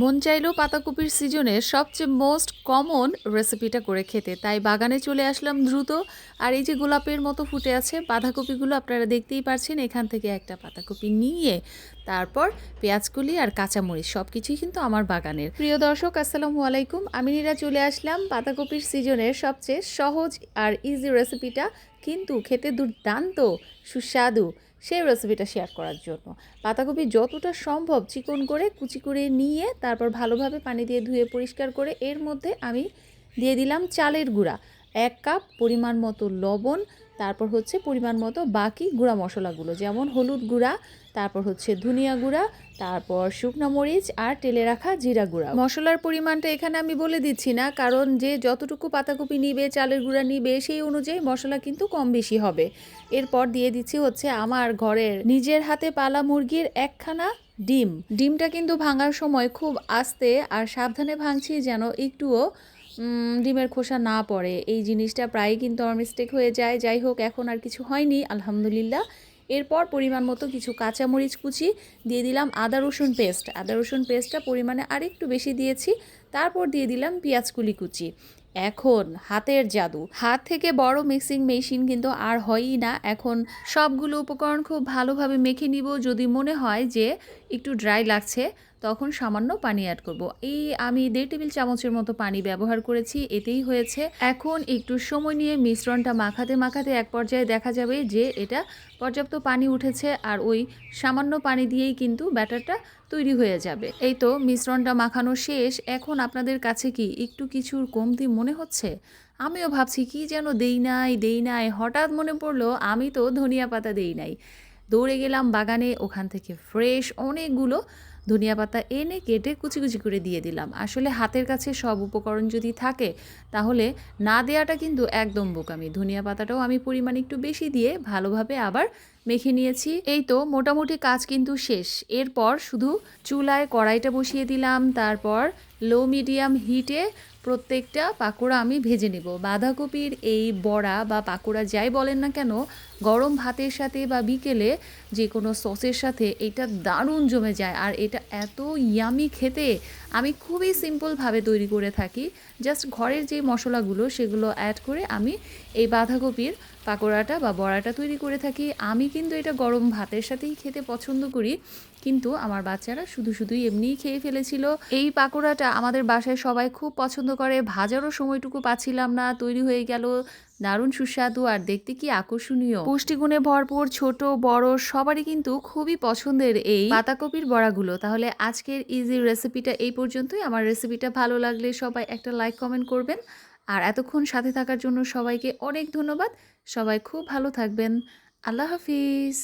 মন চাইলেও পাতাকপির সিজনে সবচেয়ে মোস্ট কমন রেসিপিটা করে খেতে। তাই বাগানে চলে আসলাম দ্রুত। আর এই যে গোলাপের মতো ফুটে আছে, বাঁধাকপিগুলো আপনারা দেখতেই পারছেন, এখান থেকে একটা পাতাকপি নিয়ে তারপর পেঁয়াজকলি আর কাঁচামরিচ সব কিছুই কিন্তু আমার বাগানের। প্রিয় দর্শক, আসসালামু আলাইকুম। আমি নিরা চলে আসলাম। পাতাকপির সিজনের সবচেয়ে সহজ আর ইজি রেসিপিটা কিন্তু খেতে দুর্দান্ত, সুস্বাদু সেই রেসিপিটা শেয়ার করার জন্য। পাতাকপি যতটা সম্ভব চিকন করে, কুচি করে নিয়ে, তারপর ভালোভাবে পানি দিয়ে ধুয়ে পরিষ্কার করে, এর মধ্যে আমি দিয়ে দিলাম চালের গুঁড়া। এক কাপ পরিমাণ মতো লবণ, তারপর হচ্ছে পরিমাণ মতো বাকি গুঁড়া মশলাগুলো, যেমন হলুদ গুঁড়া, তারপর হচ্ছে ধনিয়া গুঁড়া, তারপর শুকনো মরিচ আর তেলে রাখা জিরা গুঁড়া। মশলার পরিমাণটা এখানে আমি বলে দিচ্ছি না, কারণ যে যতটুকু পাতাকপি নিবে, চালের গুঁড়া নিবে, সেই অনুযায়ী মশলা কিন্তু কম বেশি হবে। এরপর দিয়ে দিচ্ছি হচ্ছে আমার ঘরের নিজের হাতে পালা মুরগির একখানা ডিম। ডিমটা কিন্তু ভাঙার সময় খুব আস্তে আর সাবধানে ভাঙছি যেন একটুও ডিমের খোসা না পড়ে। এই জিনিসটা প্রায়ই কিন্তু আমার মিস্টেক হয়ে যায়। যাই হোক, এখন আর কিছু হয়নি, আলহামদুলিল্লাহ। এরপর পরিমাণ মতো কিছু কাঁচামরিচ কুচি দিয়ে দিলাম আদা, রসুন পেস্ট আদা, রসুন পেস্টটা পরিমাণে আরেকটু বেশি দিয়েছি। তারপর দিয়ে দিলাম পেঁয়াজ কুলি কুচি। এখন হাতের জাদু। হাত থেকে বড় মিক্সিং মেশিন কিন্তু আর হয়ই না। এখন সবগুলো উপকরণ খুব ভালোভাবে মেখে নিব। যদি মনে হয় যে একটু ড্রাই লাগছে তখন সামান্য পানি অ্যাড করব। এই আমি দেড় টেবিল চামচের মতো পানি ব্যবহার করেছি, এতেই হয়েছে। এখন একটু সময় নিয়ে মিশ্রণটা মাখাতে মাখাতে এক পর্যায়ে দেখা যাবে যে এটা পর্যাপ্ত পানি উঠেছে আর ওই সামান্য পানি দিয়েই কিন্তু ব্যাটারটা তৈরি হয়ে যাবে। এই তো মিশ্রণটা মাখানো শেষ। এখন আপনাদের কাছে কি একটু কিছুর কমতি মনে হচ্ছে? আমিও ভাবছি কি যেন দেই নাই দেই নাই। হঠাৎ মনে পড়ল, আমি তো ধনিয়া পাতা দেই নাই। দৌড়ে গেলাম বাগানে, ওখান থেকে ফ্রেশ অনেকগুলো ধনিয়া পাতা এনে কেটে কুচি কুচি করে দিয়ে দিলাম। আসলে হাতের কাছে সব উপকরণ যদি থাকে, তাহলে না দেওয়াটা কিন্তু একদম বোকামি। ধনিয়া পাতাটাও আমি পরিমাণ একটু বেশি দিয়ে ভালোভাবে আবার মেখে নিয়েছি। এই তো মোটামুটি কাজ কিন্তু শেষ। এরপর শুধু চুলায় কড়াইটা বসিয়ে দিলাম। তারপর লো মিডিয়াম হিটে প্রত্যেকটা পাকোড়া আমি ভেজে নেব। বাঁধাকপির এই বড়া বা পাকোড়া যাই বলেন না কেন, গরম ভাতের সাথে বা বিকেলে যে কোনো সসের সাথে এটা দারুণ জমে যায়। আর এটা এত ইয়ামি খেতে। আমি খুবই সিম্পলভাবে তৈরি করে থাকি। জাস্ট ঘরের যে মশলাগুলো, সেগুলো অ্যাড করে আমি এই বাঁধাকপির পাকোড়াটা বা বড়াটা তৈরি করে থাকি। আমি কিন্তু এটা গরম ভাতের সাথেই খেতে পছন্দ করি। কিন্তু আমার বাচ্চারা শুধু শুধুই এমনিই খেয়ে ফেলেছিল। এই পাকোড়াটা আমাদের বাসায় সবাই খুব পছন্দ করে। ভাজারও সময়টুকু পাচ্ছিলাম না। তৈরি হয়ে গেল। দারুণ সুস্বাদু আর দেখতে কি আকর্ষণীয়। পুষ্টিগুণে ভরপুর, ছোট, বড় সবারই কিন্তু খুবই পছন্দের এই পাতাকপির বড়াগুলো। তাহলে আজকের ইজি রেসিপিটা এই পর্যন্তই। আমার রেসিপিটা ভালো লাগলে সবাই একটা লাইক কমেন্ট করবেন। আর এতক্ষণ সাথে থাকার জন্য সবাইকে অনেক ধন্যবাদ। সবাই খুব ভালো থাকবেন। আল্লাহ হাফিজ।